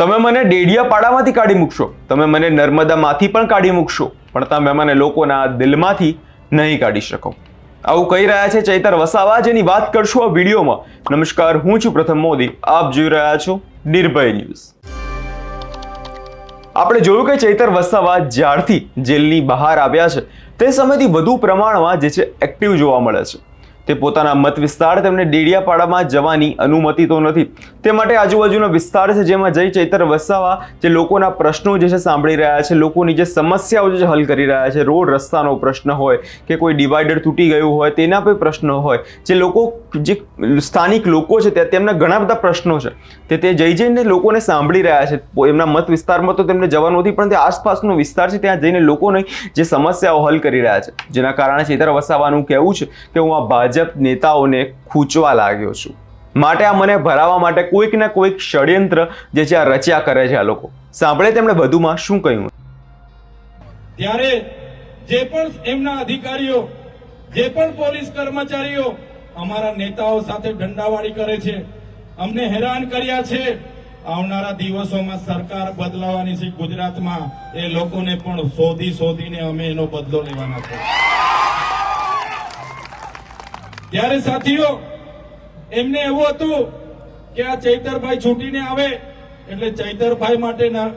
તમે મને ડેડિયાપાડામાંથી કાઢી મૂકશો. તમે મને નર્મદામાંથી પણ કાઢી મૂકશો. પણ તમે મને લોકોના દિલમાંથી નહીં કાઢી શકો. આવું કહી રહ્યા છે ચૈતર વસાવા, જેની વાત કરશું આ વિડીયોમાં. નમસ્કાર, હું છું પ્રથમ મોદી. આપ જોઈ રહ્યા છો નિર્ભય ન્યૂઝ. આપણે જોયું કે ચૈતર વસાવા જ્યારથી જેલની બહાર આવ્યા છે. તે સમયથી વધુ પ્રમાણમાં જે છે એક્ટિવ જોવા મળે છે. તે પોતાના મત વિસ્તાર તેમને ડેડિયાપાડામાં જવાની અનુમતિ તો નથી. તે માટે આજુબાજુનો વિસ્તાર છે જેમાં જઈ ચૈતર વસાવા જે લોકોના પ્રશ્નો જે છે સાંભળી રહ્યા છે, લોકોની જે સમસ્યાઓ જે હલ કરી રહ્યા છે, રોડ રસ્તાનો પ્રશ્ન હોય કે કોઈ ડિવાઈડર તૂટી ગયું હોય તેના પર પ્રશ્નો હોય, જે લોકો જે સ્થાનિક લોકો છે ત્યાં તેમના ઘણા બધા પ્રશ્નો છે. તે તે જઈ જઈને લોકોને સાંભળી રહ્યા છે. એમના મત વિસ્તારમાં તો તેમને જવાનું નથી, પણ તે આસપાસનો વિસ્તાર છે ત્યાં જઈને લોકોની જે સમસ્યાઓ હલ કરી રહ્યા છે. જેના કારણે ચેતર વસાવાનું કહેવું છે કે હું આ ભાજપ નેતાઓને ખૂંચવા લાગ્યો છું. માટે આ મને ભરાવા માટે કોઈક ને કોઈક ષડયંત્ર જે છે આ રચ્યા કરે છે આ લોકો. સાંભળે તેમણે વધુમાં શું કહ્યું? ત્યારે જે પણ એમના અધિકારીઓ, જે પણ પોલીસ કર્મચારીઓ અમારા નેતાઓ સાથે દંડાવાળી કરે છે, અમને હેરાન કર્યા છે. આવનારા દિવસોમાં સરકાર બદલાવાની છે. ગુજરાતમાં એ લોકોને પણ શોધી શોધીને અમે એનો બદલો લેવાના છે. ત્યારે સાથીઓ, એમને એવું હતું કે આ ચૈતરભાઈ છૂટીને આવે, એટલે ચૈતરભાઈ માટેના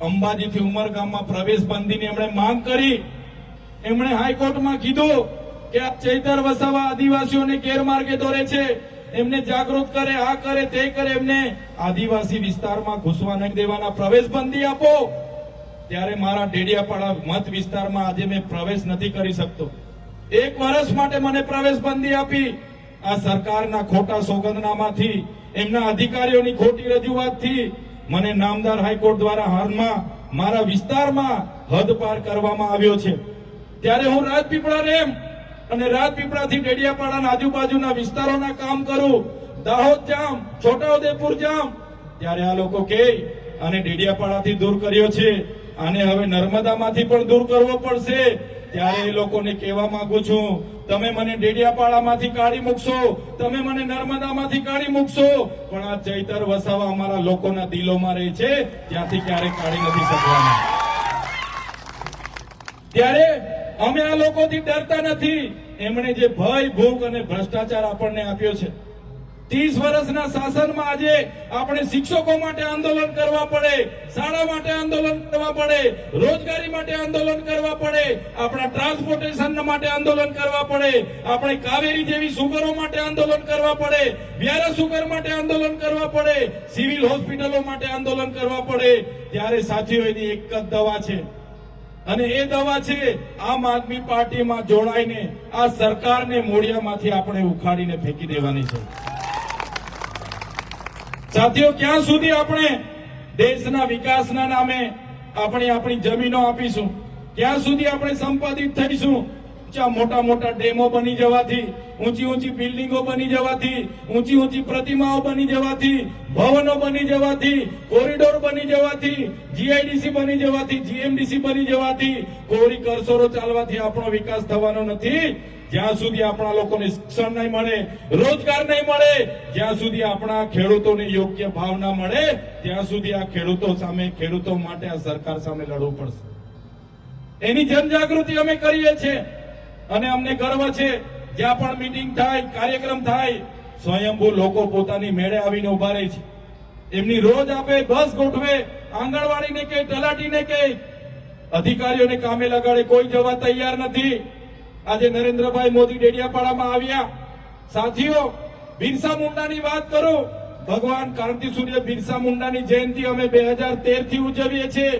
અંબાજીથી ઉમરગામમાં પ્રવેશ બંધીની એમણે માંગ કરી. એમણે હાઈકોર્ટમાં કીધું કે આ ચૈતર વસાવા આદિવાસીઓને ગેરમાર્ગે દોરે છે. એમને જાગૃત કરે, આ કરે, તે કરે, એમને આદિવાસી વિસ્તારમાં ઘૂસવા નહીં દેવાના પ્રવેશ બંધી આપો. ત્યારે મારા ડેડિયાપાડા મત વિસ્તારમાં આજે મેં પ્રવેશ નથી કરી શકતો. એક વર્ષ માટે મને પ્રવેશ બંધી આપી. આ સરકારના ખોટા સોગંદનામાથી, એમના અધિકારીઓની ખોટી રજૂઆતથી મને નામદાર હાઈકોર્ટ દ્વારા હાલમાં મારા વિસ્તારમાં હદ પાર કરવામાં આવ્યો છે. ત્યારે હું રાજપીપળા રેમ અને રાજપીપળાથી ડેડિયાપાડાના આજુબાજુના વિસ્તારોના કામ કરું. દાહોદ જામ, છોટાઉદેપુર જામ. ત્યારે આ લોકો કે આને ડેડિયાપાડાથી દૂર કર્યો છે. આને હવે નર્મદામાંથી પણ દૂર કરવો પડશે. ત્યારે એ લોકોને કહેવા માંગુ છું, તમે મને ડેડિયાપાડામાંથી કાઢી મૂકશો, તમે મને નર્મદામાંથી કાઢી મૂકશો. પણ આ ચૈતર વસાવા અમારા લોકોના દિલોમાં રહે છે, ત્યાંથી ક્યારેય કાઢી નથી શકવાના. ત્યારે અમે આ લોકોથી ડરતા નથી. એમણે જે ભય, ભૂખ અને ભ્રષ્ટાચાર આપણને આપ્યો છે ત્રીસ વર્ષના શાસનમાં આજે આપણે શિક્ષકો માટે આંદોલન કરવા પડે, શાળા માટે આંદોલન કરવા પડે, રોજગારી માટે આંદોલન કરવા પડે, આપણા ટ્રાન્સપોર્ટેશન માટે આંદોલન કરવા પડે, આપણે કાવેરી જેવી સુગરો માટે આંદોલન કરવા પડે, વ્યારા સુગર માટે આંદોલન કરવા પડે, સિવિલ હોસ્પિટલો માટે આંદોલન કરવા પડે. ત્યારે સાથીઓ, એની એક જ દવા છે. અને એ દવા છે, આમ આદમી પાર્ટીમાં જોડાઈને આ સરકારને મોડિયામાંથી આપણે ઉખાડીને ફેંકી દેવાની છે. સાથીઓ, ક્યાં સુધી આપણે દેશના વિકાસના નામે આપણે આપણી જમીનો આપીશું? ક્યાં સુધી આપણે સંપાદિત થઈશું? ઊંચા મોટા મોટા ડેમો બની જવાથી, ઊંચી ઊંચી બિલ્ડિંગો બની જવાથી, ઊંચી ઊંચી પ્રતિમાઓ બની જવાથી, ભવનો બની જવાથી, કોરિડોર બની જવાથી, જીઆઈડીસી બની જવાથી, જીએમડીસી બની જવાથી, કોરી કરસોરો ચાલવાથી આપણો વિકાસ થવાનો નથી. જ્યાં સુધી આપણા લોકોને શિક્ષણ નહીં મળે, રોજગાર નહીં મળે, જ્યાં સુધી આપણા ખેડૂતોને યોગ્ય ભાવ ના મળે, ત્યાં સુધી આ ખેડૂતો સામે, ખેડૂતો માટે આ સરકાર સામે લડવું પડશે. એની જનજાગૃતિ અમે કરીએ છીએ. અને અમને ગર્વ છે, જ્યાં પણ મીટિંગ થાય, કાર્યક્રમ થાય, સ્વયંભૂ લોકો પોતાની મેળે આવીને ઊભા રહે છે. એમની રોજ આપે બસ ગોઠવે, આંગણવાડીને કે, તલાટીને કે, અધિકારીઓને કામે લગાડે, કોઈ જવા તૈયાર નથી. આજે નરેન્દ્રભાઈ મોદી ડેડિયાપાડામાં આવ્યા. સાથીઓ, બિરસા મુંડાની વાત કરું. ભગવાન કાંતિ સૂર્ય બિરસા મુંડાની જયંતિ અમે બે હજાર તેરથી ઉજવીએ છીએ.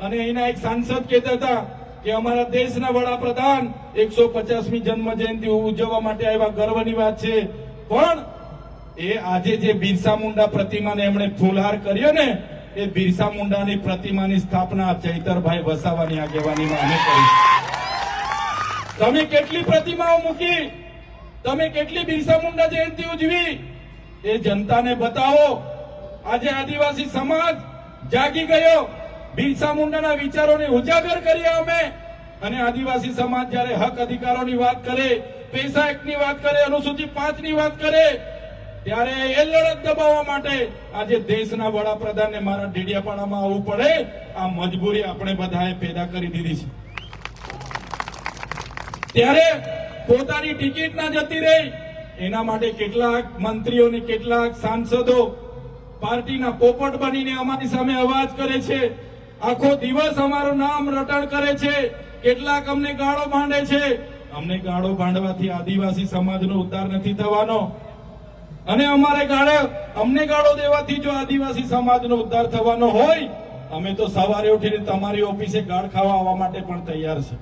અને અહીંના એક સાંસદ કહેતા હતા કે અમારા દેશના વડાપ્રધાન એકસો પચાસમી જન્મ જયંતિ ઉજવવા માટે આવ્યા ગર્વની વાત છે. પણ એ આજે જે બિરસા મુંડા પ્રતિમાને એમણે ફૂલહાર કર્યો ને, એ બિરસા મુંડાની પ્રતિમાની સ્થાપના ચૈતરભાઈ વસાવાની આગેવાનીમાં અમે કરી. તમે કેટલી પ્રતિમાઓ મૂકી? તમે કેટલી બિરસા મુંડા જયંતિ ઉજવી? એ જનતાને બતાવો. આજે આદિવાસી સમાજ જાગી ગયો. બિરસા મુંડાના વિચારોને ઉજાગર કરીએ અમે. અને આદિવાસી સમાજ જ્યારે હક અધિકારોની વાત કરે, પૈસા એક્ટની વાત કરે, અનુસૂચિત પાંચની વાત કરે, ત્યારે એ લડત દબાવવા માટે આજે દેશના વડાપ્રધાનને મારા ડેડિયાપાડામાં આવવું પડે. આ મજબૂરી આપણે બધાએ પેદા કરી દીધી છે. ત્યારે પોતાની ટિકિટ ના જતી રહી. એના માટે કેટલાક મંત્રીઓ કેટલાક સાંસદો પાર્ટીના પોપટ બનીને અમારી સામે અવાજ કરે છે. આખો દિવસ અમારું નામ રટણ કરે છે. કેટલાક અમને ગાળો ભાંડે છે. અમને ગાળો ભાંડવાથી આદિવાસી સમાજનો ઉદ્ધાર નથી થવાનો. અને અમારે ગાળે અમને ગાળો દેવાથી જો આદિવાસી સમાજનો ઉદ્ધાર થવાનો હોય, અમે તો સવારે ઉઠીને તમારી ઓફિસે ગાળ ખાવા આવવા માટે પણ તૈયાર છે.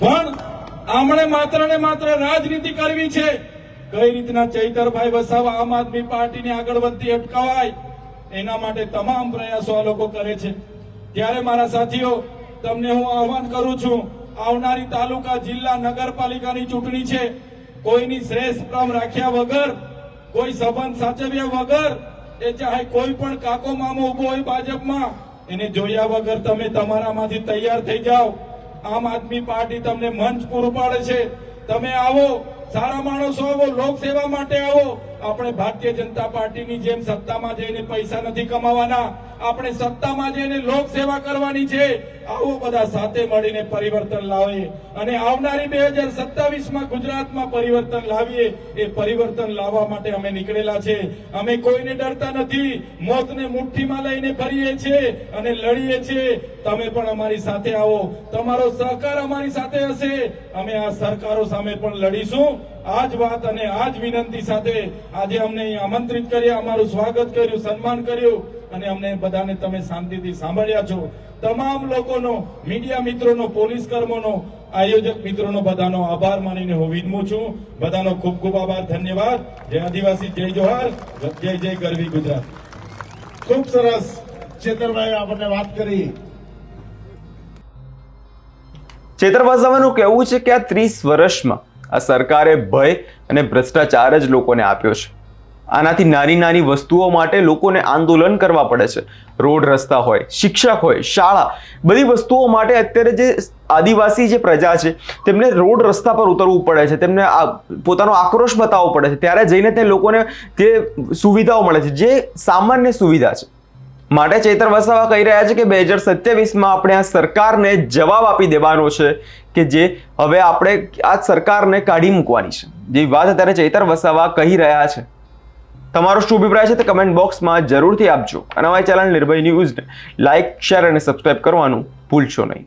પણ આમણે માત્ર ને માત્ર રાજનીતિ કરવી છે. કઈ રીતના ચૈતરભાઈ વસાવા આમ આદમી પાર્ટીને આગળ વધતી અટકાવાય? એના માટે તમામ પ્રયાસો આ લોકો કરે છે. ત્યારે મારા સાથીઓ, તમને હું આહવાન કરું છું, આવનારી તાલુકા જિલ્લા નગરપાલિકાની ચૂંટણી છે. કોઈની શ્રેષ્ઠ ક્રમ રાખ્યા વગર, કોઈ સંબંધ સાચવ્યા વગર, એ ચાહે કોઈ પણ કાકો મામો ઊભો હોય ભાજપમાં, એને જોયા વગર તમે તમારામાંથી તૈયાર થઈ જાઓ. આમ આદમી પાર્ટી તમને મંચ પૂરું પાડે છે. તમે આવો, સારા માણસો આવો, લોકસેવા માટે આવો. આપણે ભારતીય જનતા પાર્ટીની જેમ સત્તામાં જઈને પૈસા નથી કમાવાના, આપણે સત્તામાં જઈને લોકસેવા કરવાની છે. આવો બધા સાથે મળીને પરિવર્તન લાવીએ અને આવનારી બે હજાર સત્તાવીસમાં ગુજરાતમાં પરિવર્તન લાવીએ. એ પરિવર્તન લાવવા માટે અમે નીકળેલા છે. અમે કોઈને ડરતા નથી. મોતને મુઠ્ઠીમાં લઈને ફરીએ છીએ અને લડીએ છીએ. તમે પણ અમારી સાથે આવો. તમારો સહકાર અમારી સાથે હશે. અમે આ સરકારો સામે પણ લડીશું. આ જ વાત અને આ જ વિનંતી સાથે આજે અમને આમંત્રિત કર્યા, અમારું સ્વાગત કર્યું, સન્માન કર્યું અને અમને બધાને તમે શાંતિથી સાંભળ્યા છો. તમામ લોકોનો, મીડિયા મિત્રોનો, પોલીસ કર્મોનો, આયોજક મિત્રોનો બધાનો આભાર માનીને હું વિનમું છું. બધાનો ખૂબ ખૂબ આભાર, ધન્યવાદ. જય આદિવાસી, જય જોહાર. જય જય ગરવી ગુજરાત. ખૂબ સરસ. ચેતરભાઈ, આપણને વાત કરી. ચેતર વસાવાનું કહેવું છે કે આ ત્રીસ વર્ષમાં આ સરકારે ભય અને ભ્રષ્ટાચાર જ લોકોને આપ્યો છે. આનાથી નાની નાની વસ્તુઓ માટે લોકોને આંદોલન કરવા પડે છે. રોડ, રસ્તા હોય, શિક્ષક હોય, શાળા, બધી વસ્તુઓ માટે અત્યારે જે આદિવાસી જે પ્રજા છે, તેમને રોડ, રસ્તા પર ઉતરવું પડે છે. તેમને પોતાનો આક્રોશ બતાવવો પડે છે. ત્યારે જઈને તે લોકોને તે સુવિધાઓ મળે છે. જે સામાન્ય સુવિધા છે. માટે ચૈતર વસાવા કહી રહ્યા છે કે બે હજાર સત્યાવીસમાં આપણે આ સરકારને જવાબ આપી દેવાનો છે કે જે હવે આપણે આ સરકારને કાઢી મૂકવાની છે. જે વાત અત્યારે ચૈતર વસાવા કહી રહ્યા છે. તમારો શું અભિપ્રાય છે તે કમેન્ટ બોક્સમાં જરૂરથી આપજો. અને અમારી ચેનલ નિર્ભય ન્યૂઝને લાઇક શેર અને સબસ્ક્રાઇબ કરવાનું ભૂલશો નહીં.